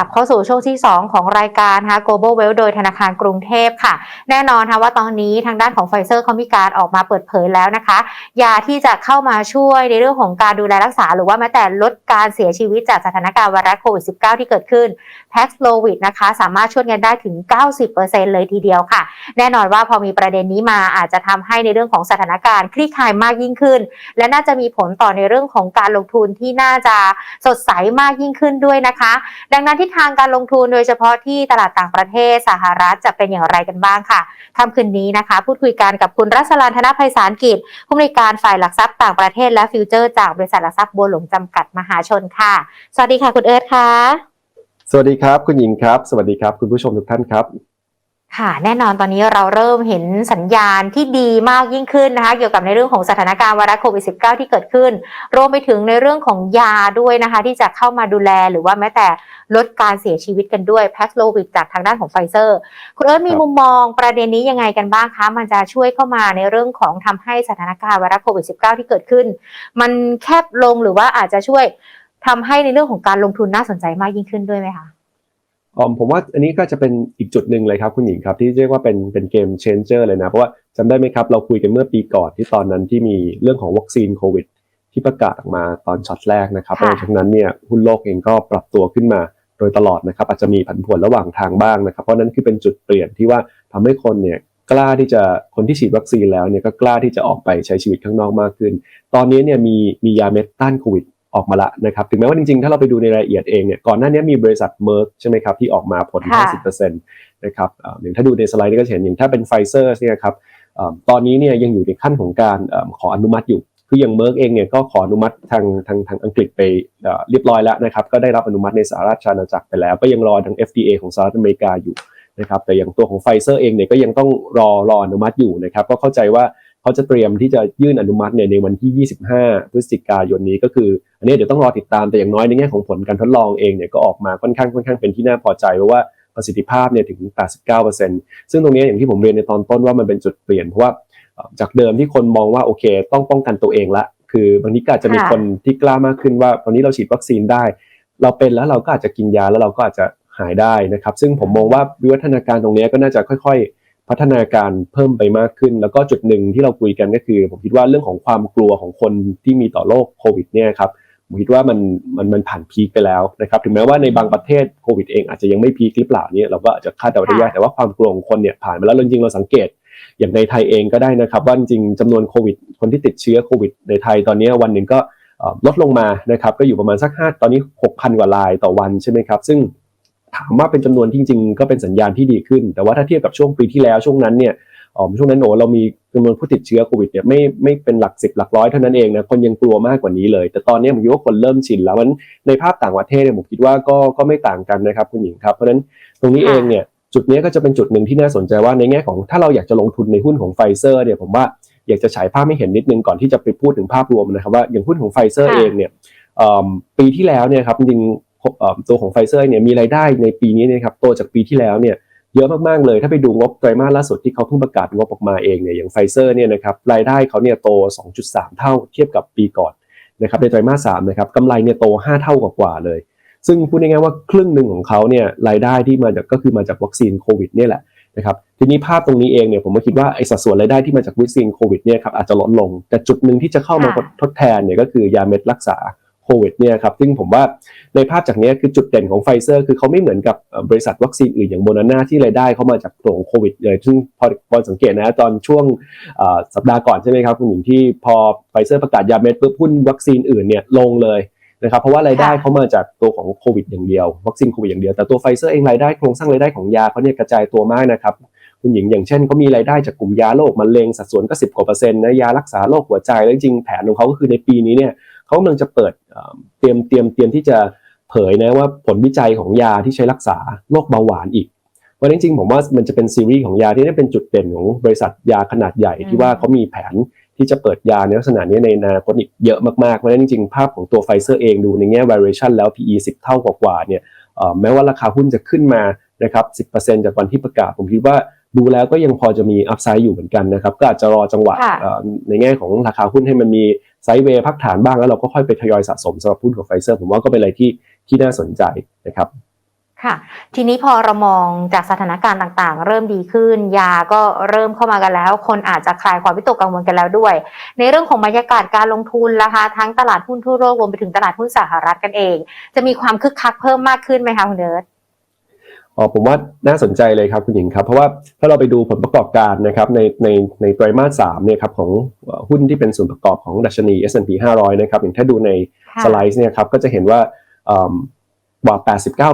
กลับเข้าสู่ช่วงที่ 2 ของรายการนะคะ Global Wealth โดยธนาคารกรุงเทพค่ะ แน่นอนค่ะว่าตอนนี้ทางด้านของไฟเซอร์เขามีการออกมาเปิดเผยแล้วนะคะ ยาที่จะเข้ามาช่วยในเรื่องของการดูแลรักษา หรือว่าแม้แต่ลดการเสียชีวิตจากสถานการณ์ไวรัสโควิด -19 ที่เกิดขึ้น p a x l o v i d นะคะ สามารถช่วยกันได้ถึง 90%เลยทีเดียวค่ะ แน่นอนว่าพอมีประเด็นนี้มาอาจจะทำให้ในเรื่องของสถานการณ์คลี่คลายมากยิ่งขึ้น และน่าจะมีผลต่อในเรื่องของการลงทุนที่น่าจะสดใสมากยิ่งขึ้นด้วยนะคะ ดังนั้นทิศทางการลงทุนโดยเฉพาะที่ตลาดต่างประเทศสหรัฐจะเป็นอย่างไรกันบ้างค่ะค่ำคืนนี้นะคะ พูดคุยกันกับคุณรัศรานธนภัยสารกิจ ผู้อำนวยการฝ่ายหลักทรัพย์ต่างประเทศและฟิวเจอร์จากบริษัทหลักทรัพย์บัวหลวงจำกัดมหาชนค่ะ สวัสดีค่ะคุณเอิร์ธค่ะ สวัสดีครับ คุณหญิงครับ สวัสดีครับ คุณผู้ชมทุกท่านครับ ค่ะแน่นอนตอนนี้เราเริ่มเห็นสัญญาณที่ดีมากยิ่งขึ้นนะคะเกี่ยวกับในเรื่องของสถานการณ์ไวรัสโควิด -19 ที่เกิดขึ้น รวมไปถึงในเรื่องของยาด้วยนะคะ ที่จะเข้ามาดูแลหรือว่าแม้แต่ลดการเสียชีวิตกันด้วยแพ็กโลวิดจากทางด้านของไฟเซอร์ คุณเอิร์ธมีครับมุมมองประเด็นนี้ยังไงกันบ้างคะ มันจะช่วยเข้ามาในเรื่องของทำให้สถานการณ์ไวรัสโควิด -19 ที่เกิดขึ้น มันแคบลงหรือว่าอาจจะช่วยทำให้ในเรื่องของการลงทุนน่าสนใจมากยิ่งขึ้นด้วยไหมคะ อ๋อผมว่าอันนี้ก็จะเป็นอีกจุดหนึ่งเลยครับคุณหญิงครับ ที่เรียกว่าเป็นเป็นเกมเชนเจอร์เลยนะ เพราะว่าจำได้ไหมครับ เราคุยกันเมื่อปีก่อนที่ตอนนั้นที่มีเรื่องของวัคซีนโควิด ที่ประกาศออกมาตอนช็อตแรกนะครับค่ะหลังจากนั้นเนี่ยหุ้นโลกเองก็ปรับตัวขึ้นมาโดยตลอดนะครับ อาจจะมีผันผวนระหว่างทางบ้างนะครับ เพราะนั้นคือเป็นจุดเปลี่ยนที่ว่าทำให้คนเนี่ยกล้าที่จะคนที่ฉีดวัคซีนแล้วเนี่ยก็กล้าที่จะออกไปใช้ชีวิตข้างนอกมากขึ้น ตอนนี้เนี่ยมีมียาเม็ดต้านโควิด ออกมาละนะครับถึงแม้ว่าจริงๆ ถ้าเราไปดูในรายละเอียดเองเนี่ยก่อนหน้านี้มีบริษัทเมอร์ใช่ไหมครับที่ออกมาผลค่ะ50%นะครับเอ่ออย่างถ้าดูในสไลด์นี่ก็จะเห็นอย่างถ้าเป็นไฟเซอร์เนี่ยครับเอ่อตอนนี้เนี่ยยังอยู่ในขั้นของการเอ่อขออนุมัติอยู่ คืออย่างเมอร์กเองเนี่ยก็ขออนุมัติทางทางทางอังกฤษไปเอ่อเรียบร้อยแล้วนะครับก็ได้รับอนุมัติในสหราชอาณาจักรไปแล้ว ก็ยังรอทาง FDA ของสหรัฐอเมริกาอยู่นะครับแต่อย่างตัวของไฟเซอร์เองเนี่ยก็ยังต้องรอรออนุมัติอยู่นะครับก็เข้าใจว่าเขาจะเตรียมที่จะยื่นอนุมัติเนี่ยในวันที่ 25 พฤศจิกายนนี้ก็คือ อันนี้เดี๋ยวต้องรอติดตามแต่อย่างน้อยในแง่ของผลการทดลองเองเนี่ยก็ออกมาค่อนข้างค่อนข้างเป็นที่น่าพอใจเพราะว่าประสิทธิภาพเนี่ยถึง 89%ซึ่งตรงนี้อย่างที่ผมเรียนในตอนต้นว่ามันเป็นจุดเปลี่ยนเพราะว่าจากเดิมที่คนมองว่าโอเค ต้องป้องกันตัวเองละ คือบางทีก็อาจจะมีค่ะคนที่กล้ามากขึ้นว่าตอนนี้เราฉีดวัคซีนได้ เราเป็นแล้วเราก็อาจจะกินยาแล้วเราก็อาจจะหายได้นะครับ ซึ่งผมมองว่าวิวัฒนาการตรงนี้ก็น่าจะค่อย ๆ พัฒนาการเพิ่มไปมากขึ้น แล้วก็จุดหนึ่งที่เราคุยกันก็คือ ผมคิดว่าเรื่องของความกลัวของคนที่มีต่อโรคโควิดเนี่ยครับ ผมคิดว่ามันมันมันผ่านพีคไปแล้วนะครับถึงแม้ว่าในบางประเทศโควิดเองอาจจะยังไม่พีคหรือเปล่าเนี่ยเราก็อาจจะคาดเดาได้ยากแต่ว่าความกลัวของคนเนี่ยผ่านไปแล้วจริงๆเราสังเกต อย่างในไทยเองก็ได้นะครับว่าจริงๆจำนวนโควิด คนที่ติดเชื้อโควิด ในไทยตอนนี้วันหนึ่งก็ลดลงมานะครับก็อยู่ประมาณสักห้าตอนนี้ 6,000 กว่ารายต่อวันใช่ไหมครับซึ่งถามว่าเป็นจำนวนจริง ๆ ก็เป็นสัญญาณที่ดีขึ้น แต่ว่าถ้าเทียบกับช่วงปีที่แล้วช่วงนั้นเนี่ย ช่วงนั้นโอ้เรามีจำนวนผู้ติดเชื้อโควิดเนี่ยไม่ไม่เป็นหลักสิบหลักร้อยเท่านั้นเองนะคนยังกลัวมากกว่านี้เลย แต่ตอนนี้ผมคิดว่าคนเริ่มชินแล้วมันในภาพต่างประเทศเนี่ยผมคิดว่าก็ก็ไม่ต่างกันนะครับคุณหญิงครับเพราะฉะนั้นตรงนี้ค่ะเองเนี่ยจุดนี้ก็จะเป็นจุดหนึ่งที่น่าสนใจว่าในแง่ของถ้าเราอยากจะลงทุนในหุ้นของไฟเซอร์เนี่ยผมว่าอยากจะฉายภาพให้เห็นนิดนึงก่อนที่จะไปพูดถึงภาพรวมนะครับว่าอย่างหุ้นของไฟเซอร์ค่ะเองเนี่ยเอิ่มปีที่แล้วเนี่ยครับจริงๆเอิ่มตัวของไฟเซอร์เนี่ยมีรายได้ในปีนี้เนะครับโตจากปีที่แล้วเนี่ย เยอะมากๆเลย ถ้าไปดูงบไตรมาสล่าสุดที่เขาเพิ่งประกาศงบออกมาเองเนี่ยอย่างไฟเซอร์เนี่ยนะครับรายได้เขาเนี่ยโต 2.3 เท่าเทียบกับปีก่อนนะครับในไตรมาส3นะครับกำไรเนี่ยโต 5 เท่ากว่าๆเลย ซึ่งพูดง่ายๆว่าครึ่งหนึ่งของเขาเนี่ยรายได้ที่มาจากก็คือมาจากวัคซีนโควิดเนี่ยแหละนะครับทีนี้ภาพตรงนี้เองเนี่ยผมก็คิดว่าไอ้สัดส่วนรายได้ที่มาจากวัคซีนโควิดเนี่ยครับอาจจะลดลง แต่จุดหนึ่งที่จะเข้ามาค่ะทดแทนเนี่ยก็คือยาเม็ดรักษาโควิดเนี่ยครับซึ่งผมว่าในภาพจากเนี้ยคือจุดเด่นของไฟเซอร์คือเขาไม่เหมือนกับเอ่อบริษัทวัคซีนอื่นอย่างโมนาน่าที่รายได้เขามาจากตัวของโควิดเลย ซึ่งพอพอสังเกตนะตอนช่วงเอ่อสัปดาห์ก่อนใช่ไหมครับคุณหญิงที่พอไฟเซอร์ประกาศยาเม็ดปุ๊บหุ้นวัคซีนอื่นเนี่ยลงเลยนะครับเพราะว่ารายได้ค่ะเขามาจากตัวของโควิดอย่างเดียว วัคซีนโควิดอย่างเดียวแต่ตัวไฟเซอร์เองรายได้โครงสร้างรายได้ของยาเขาเนี่ยกระจายตัวมากนะครับคุณหญิงอย่างเช่นเขามีรายได้จากกลุ่มยาโรคมะเร็งสัดส่วนก็ 10กว่าเปอร์เซ็นต์นะยารักษาโรคหัวใจแล้วจริงๆแผนของเขาก็คือในปีนี้เนี่ย เขากำลังจะเปิดเอ่อเตรียมเตรียมเตรียมที่จะเผยนะว่าผลวิจัยของยาที่ใช้รักษาโรคเบาหวานอีกเพราะฉะนั้นจริงๆผมว่ามันจะเป็นซีรีส์ของยาที่ได้เป็นจุดเด่นของบริษัทยาขนาดใหญ่อืมที่ว่าเขามีแผนที่จะเปิดยาในลักษณะนี้ในอนาคตอีกเยอะมากๆเพราะฉะนั้นจริงๆภาพของตัวไฟเซอร์เองดูในแง่ valuation แล้ว PE 10 เท่ากว่าๆเนี่ยเอ่อแม้ว่าราคาหุ้นจะขึ้นมานะครับ 10%จากวันที่ประกาศผมคิดว่า ดูแล้วก็ยังพอจะมีอัพไซด์อยู่เหมือนกันนะครับ ก็อาจจะรอจังหวะค่ะเอ่อในแง่ของราคาหุ้นให้มันมีไซด์เวย์พักฐานบ้างแล้วเราก็ค่อยไปทยอยสะสมสำหรับหุ้นของไฟเซอร์ ผมว่าก็เป็นอะไรที่ที่น่าสนใจนะครับค่ะ ทีนี้พอเรามองจากสถานการณ์ต่างๆ เริ่มดีขึ้น ยาก็เริ่มเข้ามากันแล้ว คนอาจจะคลายความวิตกกังวลกันแล้วด้วย ในเรื่องของบรรยากาศการลงทุนนะคะทั้งตลาดหุ้นทั่วโลกรวมไปถึงตลาดหุ้นสหรัฐกันเอง จะมีความคึกคักเพิ่มมากขึ้นไหมคะคุณเดิร์ด อ๋อผมว่าน่าสนใจเลยครับคุณหญิงครับ เพราะว่าถ้าเราไปดูผลประกอบการนะครับในในในไตรมาสสามเนี่ยครับของเอ่อหุ้นที่เป็นส่วนประกอบของดัชนี S&P 500 นะครับอย่างถ้าดูในค่ะสไลด์เนี่ยครับก็จะเห็นว่าเอิ่มกว่า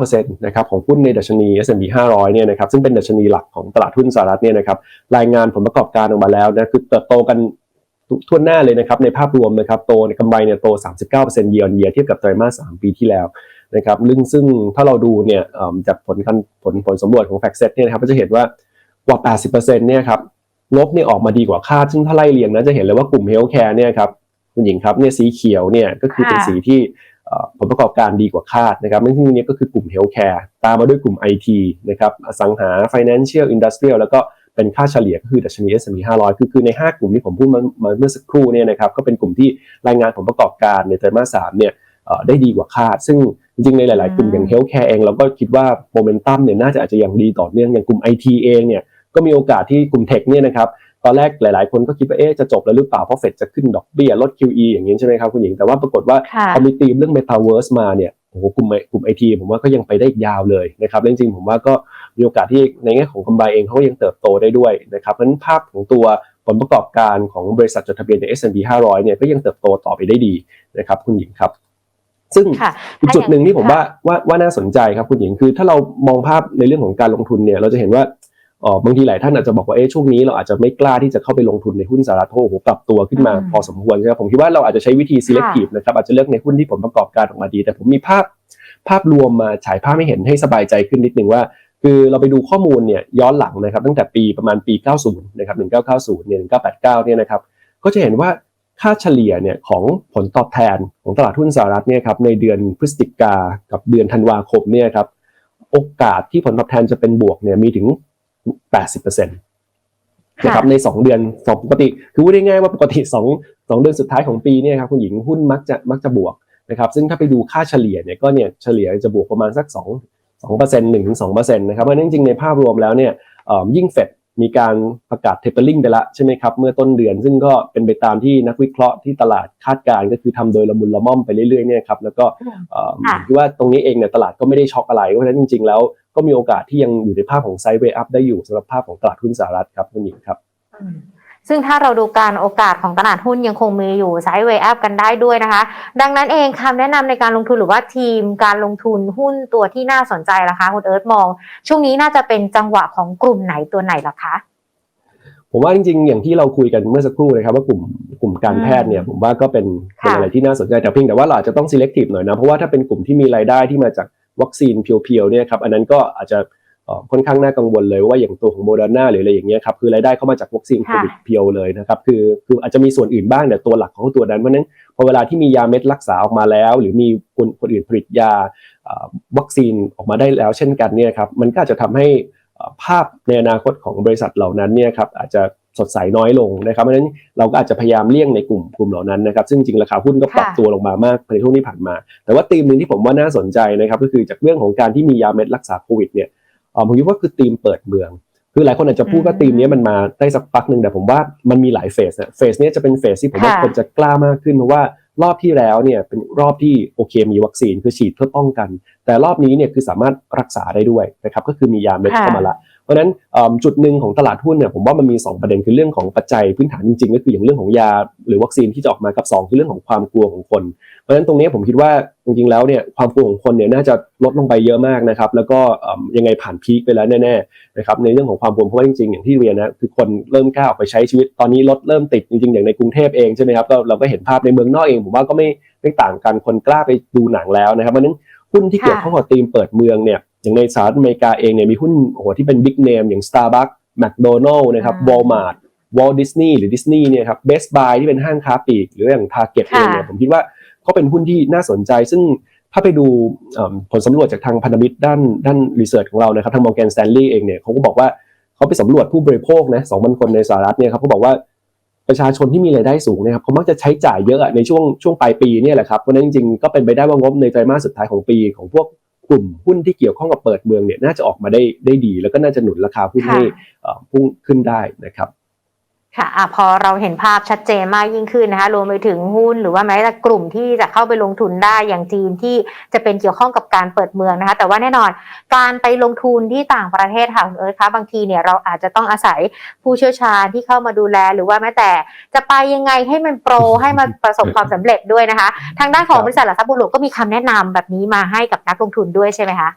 89%นะครับของหุ้นในดัชนี S&P 500 เนี่ยนะครับซึ่งเป็นดัชนีหลักของตลาดหุ้นสหรัฐเนี่ยนะครับรายงานผลประกอบการออกมาแล้วนะคือเติบโตกันทั่วหน้าเลยนะครับในภาพรวมนะครับโตในกำไรเนี่ยโต 39% year on year เทียบกับไตรมาส3ปีที่แล้ว นะครับซึ่งซึ่งถ้าเราดูเนี่ยเอิ่มจากผลการผลผลสำรวจของ f a c t s e t เนี่ยนะครับก็จะเห็นว่ากว่า 80%เนี่ยครับงบเนี่ยออกมาดีกว่าคาดซึ่งถ้าไล่เรียงนะจะเห็นเลยว่ากลุ่ม Healthcare เนี่ยครับคุณหญิงครับเนี่ยสีเขียวเนี่ยก็คือเป็นค่ะสีที่เอ่อผลประกอบการดีกว่าคาดนะครับนั่นคือเนี่ยก็คือกลุ่ม Healthcare ตามมาด้วยกลุ่ม IT นะครับอสังหา Financial Industrial แล้วก็เป็นค่าเฉลี่ยก็คือดัชนี S&P 500 คือคือใน 5 กลุ่มที่ผมพูดมามาเมื่อสักครู่เนี่ยนะครับก็เป็นกลุ่มที่รายงานผลประกอบการในไตรมาส3เนี่ยเอ่อได้ดีกว่าคาด ซึ่ง จริงๆในหลาย ๆ กลุ่มอืมอย่างเฮลท์แคร์เองเราก็คิดว่าโมเมนตัมเนี่ยน่าจะอาจจะยังดีต่อเนื่องอย่างกลุ่ม IT เองเนี่ยก็มีโอกาสที่กลุ่มเทคเนี่ยนะครับตอนแรกหลาย ๆ คนก็คิดว่าเอ๊ะจะจบแล้วหรือเปล่าเพราะเฟดจะขึ้นดอกเบี้ยลด QE อย่างนี้ใช่ไหมครับคุณหญิงแต่ว่าปรากฏว่าค่ะพอมีธีมเรื่อง Metaverse มาเนี่ยโอ้โหกลุ่มกลุ่มไอทีผมว่าก็ยังไปได้อีกยาวเลยนะครับและจริง ๆ ผมว่าก็มีโอกาสที่ในแง่ของกำไรเองเขาก็ยังเติบโตได้ด้วยนะครับเพราะฉะนั้นภาพของตัวผลประกอบการของบริษัทจดทะเบียนใน S&P 500 เนี่ยก็ยังเติบโตต่อไปได้ดีนะครับคุณหญิงครับ ซึ่งค่ะอีกจุดหนึ่งที่ผมค่ะว่าว่าว่าน่าสนใจครับคุณหญิงคือ ถ้าเรามองภาพในเรื่องของการลงทุนเนี่ยเราจะเห็นว่าเออบางทีหลายท่านอาจจะบอกว่าเอ๊ะช่วงนี้เราอาจจะไม่กล้าที่จะเข้าไปลงทุนในหุ้นสหรัฐเพราะโอ้โหปรับตัวขึ้นมาอืมพอสมควรใช่ไหมผมคิดว่าเราอาจจะใช้วิธี selective นะครับอาจจะเลือกในหุ้นที่ผลประกอบการออกมาดี แต่ผมมีภาพภาพรวมมาฉายภาพให้เห็นให้สบายใจขึ้นนิดนึงว่า คือเราไปดูข้อมูลเนี่ยย้อนหลังนะครับตั้งแต่ปีประมาณปี 90 นะครับ 1990 เนี่ย 1989 เนี่ยนะครับก็จะเห็นว่า ค่าเฉลี่ยเนี่ยของผลตอบแทนของตลาดหุ้นสหรัฐเนี่ยครับในเดือนพฤศจิกากับเดือนธันวาคมเนี่ยครับโอกาสที่ผลตอบแทนจะเป็นบวกเนี่ยมีถึง 80%นะครับใน 2 เดือนสองปกติ คือพูดง่ายๆว่าปกติ2 2เดือนสุดท้ายของปีเนี่ยครับคุณหญิงหุ้นมักจะมักจะบวกนะครับซึ่งถ้าไปดูค่าเฉลี่ยเนี่ยก็เนี่ยเฉลี่ยจะบวกประมาณสัก 2 2% 1-2%นะครับเพราะฉะนั้นจริงๆในภาพรวมแล้วเนี่ยเอ่อยิ่งเฟด มีการประกาศเทปเปอร์ลิงไปแล้วใช่ไหมครับ เมื่อต้นเดือน ซึ่งก็เป็นไปตามที่นักวิเคราะห์ที่ตลาดคาดการณ์ก็คือทำโดยละมุนละม่อมไปเรื่อยๆเนี่ยครับแล้วก็เอ่อค่ะผมคิดว่าตรงนี้เองเนี่ยตลาดก็ไม่ได้ช็อกอะไรเพราะฉะนั้นจริง ๆ แล้วก็มีโอกาสที่ยังอยู่ในภาพของไซด์เวย์อัพได้อยู่สำหรับภาพของตลาดหุ้นสหรัฐครับคุณหญิงครับอืม ซึ่งถ้าเราดูการโอกาสของตลาดหุ้นยังคงมีอยู่ไซด์เวย์อัพกันได้ด้วยนะคะ ดังนั้นเองคำแนะนำในการลงทุนหรือว่าทีมการลงทุนหุ้นตัวที่น่าสนใจล่ะคะคุณเอิร์ธมอง ช่วงนี้น่าจะเป็นจังหวะของกลุ่มไหนตัวไหนล่ะคะผมว่าจริงๆ อย่างที่เราคุยกันเมื่อสักครู่นะครับว่ากลุ่มกลุ่มการแพทย์เนี่ยผมว่าก็เป็นเป็นค่ะอะไรที่น่าสนใจแต่เพียงแต่ว่าเราอาจจะต้อง selective หน่อยนะเพราะว่าถ้าเป็นกลุ่มที่มีรายได้ที่มาจากวัคซีนเพียวๆเนี่ยครับอันนั้นก็อาจจะเอ่อ ค่อนข้างน่ากังวลเลยว่าอย่างตัวของโมเดอร์นาหรืออะไรอย่างเงี้ยครับคือรายได้เข้ามาจากวัคซีนโควิดเพียวเลยนะครับคือคืออาจจะมีส่วนอื่นบ้างแต่ตัวหลักของตัวนั้นเพราะฉะนั้นพอเวลาที่มียาเม็ดรักษาออกมาแล้ว หรือมีคนคนอื่นผลิตยาเอ่อวัคซีนออกมาได้แล้ว เช่นกันเนี่ยครับมันก็อาจจะทำให้เอ่อภาพในอนาคตของบริษัทเหล่านั้นเนี่ยครับอาจจะสดใสน้อยลงนะครับเพราะฉะนั้นเราก็อาจจะพยายามเลี่ยงในกลุ่มกลุ่มเหล่านั้นนะครับซึ่งจริงราคาหุ้นก็ปรับค่ะตัวลงมามากในช่วงที่ผ่านมา แต่ว่าธีมหนึ่งที่ผมว่าน่าสนใจนะครับก็คือจากเรื่องของการที่มียาเม็ดรักษาโควิดเนี่ยเอ่อ ผมคิดว่าคือธีมเปิดเมือง คือหลายคนอาจจะพูดว่าอืมธีมนี้มันมาได้สักพักหนึ่งแต่ผมว่ามันมีหลายเฟสนะเฟสเนี้ยจะเป็นเฟสที่ผมว่าค่ะคนจะกล้ามากขึ้นเพราะว่ารอบที่แล้วเนี่ยเป็นรอบที่โอเคมีวัคซีนคือฉีดเพื่อป้องกัน แต่รอบนี้เนี่ยคือสามารถรักษาได้ด้วยนะครับก็คือมียาเม็ดเข้ามาละ เพราะนั้นจุดหนึ่งของตลาดหุ้นเนี่ยผมว่ามันมี 2 ประเด็นคือเรื่องของปัจจัยพื้นฐานจริงๆ ก็คืออย่างเรื่องของยาหรือวัคซีนที่จะออกมากับ 2 คือเรื่องของความกลัวของคน เพราะฉะนั้นตรงนี้ผมคิดว่าจริงๆแล้วเนี่ยความกลัวของคนเนี่ยน่าจะลดลงไปเยอะมากนะครับแล้วก็ยังไงผ่านพีคไปแล้วแน่ๆนะครับในเรื่องของความกลัวเพราะว่าจริงๆอย่างที่เรียนนะคือคนเริ่มกล้าออกไปใช้ชีวิตตอนนี้รถเริ่มติดจริงๆอย่างในกรุงเทพเองใช่ไหมครับเราก็เห็นภาพในเมืองนอกเองผมว่าก็ไม่ไม่ต่างกันคนกล้าไปดูหนังแล้วนะครับเพราะนั้น หุ้นที่เกี่ยวข้องกับธีมเปิดเมืองเนี่ยอย่างในสหรัฐอเมริกาเองเนี่ยมีหุ้นโอ้โหที่เป็นบิ๊กเนมอย่าง Starbucks McDonald นะครับอ่า Walmart Walt Disney หรือ Disney เนี่ยครับ Best Buy ที่เป็นห้างค้าปลีก หรืออย่าง Target เองเนี่ยค่ะผมคิดว่าก็เป็นหุ้นที่น่าสนใจ ซึ่งถ้าไปดูเอิ่มผลสำรวจจากทางพันธมิตรด้านด้านรีเสิร์ชของเรานะครับทาง Morgan Stanley เองเนี่ยเขาก็บอกว่าเขาไปสำรวจผู้บริโภคนะ2,000คนในสหรัฐเนี่ยครับเขาบอกว่า ประชาชนที่มีรายได้สูงเนะครับเขามักจะใช้จ่ายเยอะอะในช่วงช่วงปลายปีเนี่ยแหละครับเพราะฉะนั้นจริงๆก็เป็นไปได้ว่างบในไตรมาสสุดท้ายของปีของพวกกลุ่มหุ้นที่เกี่ยวข้องกับเปิดเมืองเนี่ยน่าจะออกมาได้ได้ดี แล้วก็น่าจะหนุนราคาหุ้นค่ะให้เอ่อพุ่งขึ้นได้นะครับ ค่ะอะพอเราเห็นภาพชัดเจนมากยิ่งขึ้นนะคะ รวมไปถึงหุ้นหรือว่าแม้แต่กลุ่มที่จะเข้าไปลงทุนได้อย่างจีนที่จะเป็นเกี่ยวข้องกับการเปิดเมืองนะคะ แต่ว่าแน่นอนการไปลงทุนที่ต่างประเทศค่ะคุณเอิร์ธคะบางทีเนี่ยเราอาจจะต้องอาศัยผู้เชี่ยวชาญที่เข้ามาดูแล หรือว่าแม้แต่จะไปยังไงให้มันโปรให้มันประสบความสำเร็จด้วยนะคะ ทางด้านของครับบริษัทหลักทรัพย์บัวหลวงก็มีคำแนะนำแบบนี้มาให้กับนักลงทุนด้วยใช่ไหมคะ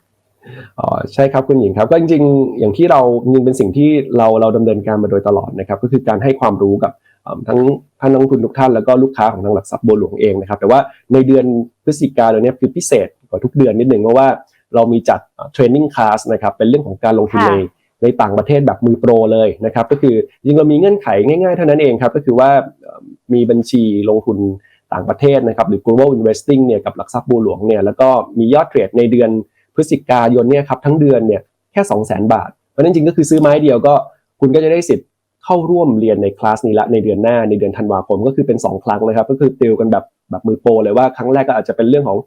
อ๋อใช่ครับคุณหญิงครับก็จริงๆ อย่างที่เราจริงๆเป็นสิ่งที่เราเราดำเนินการมาโดยตลอดนะครับ ก็คือการให้ความรู้กับเอิ่มทั้งท่านนักลงทุนทุกท่านแล้วก็ลูกค้าของทางหลักทรัพย์บัวหลวงเองนะครับ แต่ว่าในเดือนพฤศจิกายนเนี่ยคือพิเศษกว่าทุกเดือนนิดหนึ่งเพราะว่าเรามีจัดเทรนนิ่งคลาสนะครับเป็นเรื่องของการลงทุนค่ะในในต่างประเทศแบบมือโปรเลยนะครับ ก็คือจริงๆเรามีเงื่อนไขง่ายๆเท่านั้นเองครับ ก็คือว่าเอิ่มมีบัญชีลงทุนต่างประเทศนะครับหรือ global investing เนี่ยกับหลักทรัพย์บัวหลวงเนี่ยแล้วก็มียอดเทรดในเดือน พฤศจิกายนเนี่ยครับทั้งเดือนเนี่ยแค่2 0 0 0 0 0 บาท เพราะฉะนั้นจริงๆก็คือซื้อไม้เดียวก็คุณก็จะได้สิทธิ์เข้าร่วมเรียนในคลาสนี้ละในเดือนหน้าในเดือนธันวาคมก็คือเป็น 2 ครั้งนะครับก็คือติวกันแบบแบบมือโปรเลยว่าครั้งแรกก็อาจจะเป็นเรื่องของ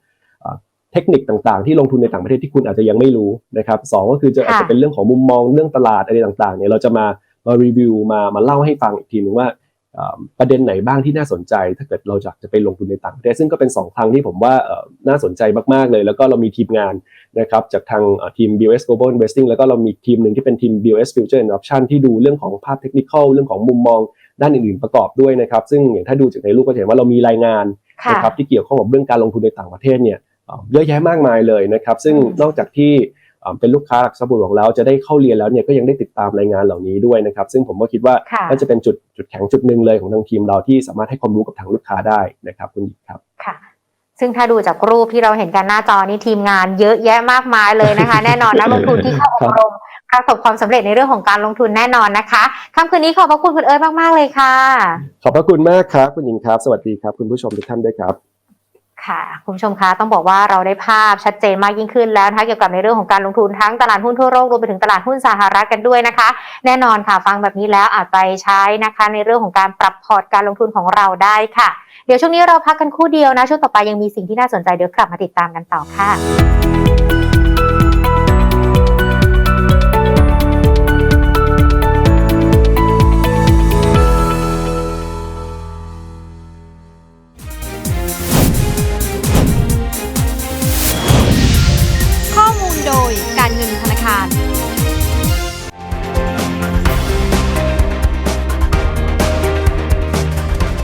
เอ่อเทคนิคต่างๆ ที่ลงทุนในต่างประเทศที่คุณอาจจะยังไม่รู้นะครับสองก็คือจะค่ะอาจจะเป็นเรื่องของมุมมองเรื่องตลาดอะไรต่างๆเนี่ยเราจะมามารีวิวมามาเล่าให้ฟังอีกทีหนึ่งว่าเอ่อ ประเด็นไหนบ้างที่น่าสนใจ ถ้าเกิดเราอยากจะไปลงทุนในต่างประเทศซึ่งก็เป็นสองครั้งที่ผมว่าเอ่อน่าสนใจมาก ๆ เลย แล้วก็เรามีทีมงานนะครับจากทางเอ่อทีม BOS Global Investing แล้วก็เรามีทีมหนึ่งที่เป็นทีม BOS Future and Option ที่ดูเรื่องของภาพเทคนิคเรื่องของมุมมองด้านอื่น ๆ ประกอบด้วยนะครับซึ่งอย่างถ้าดูจากในรูปก็จะเห็นว่าเรามีรายงานค่ะนะครับที่เกี่ยวข้องกับเรื่องการลงทุนในต่างประเทศเนี่ยเอ่อเยอะแยะมากมายเลยนะครับซึ่งอืมนอกจากที่ เอ่อเป็นลูกค้าหลักทรัพย์บัวหลวงแล้วจะได้เข้าเรียนแล้วเนี่ยก็ยังได้ติดตามรายงานเหล่านี้ด้วยนะครับ ซึ่งผมก็คิดว่าค่ะน่าจะเป็นจุดจุดแข็งจุดหนึ่งเลยของทางทีมเราที่สามารถให้ความรู้กับทางลูกค้าได้นะครับคุณหญิงครับค่ะซึ่งถ้าดูจากรูปที่เราเห็นกันหน้าจอนี้ทีมงานเยอะแยะมากมายเลยนะคะ แน่นอนนักลงทุนที่เข้าอบรมประสบความสำเร็จในเรื่องของการลงทุนแน่นอนนะคะค่ำคืนนี้ขอบพระคุณคุณเอิร์ธมาก ๆ เลยค่ะ ขอบพระคุณมากครับ คุณหญิงครับ สวัสดีครับ คุณผู้ชมทุกท่านด้วยครับ ค่ะคุณผู้ชมคะต้องบอกว่าเราได้ภาพชัดเจนมากยิ่งขึ้นแล้วนะคะเกี่ยวกับในเรื่องของการลงทุนทั้งตลาดหุ้นทั่วโลกรวมไปถึงตลาดหุ้นสหรัฐกันด้วยนะคะ แน่นอนค่ะฟังแบบนี้แล้วอาจไปใช้นะคะ ในเรื่องของการปรับพอร์ตการลงทุนของเราได้ค่ะ เดี๋ยวช่วงนี้เราพักกันคู่เดียวนะ ช่วงต่อไปยังมีสิ่งที่น่าสนใจเดี๋ยวกลับมาติดตามกันต่อค่ะ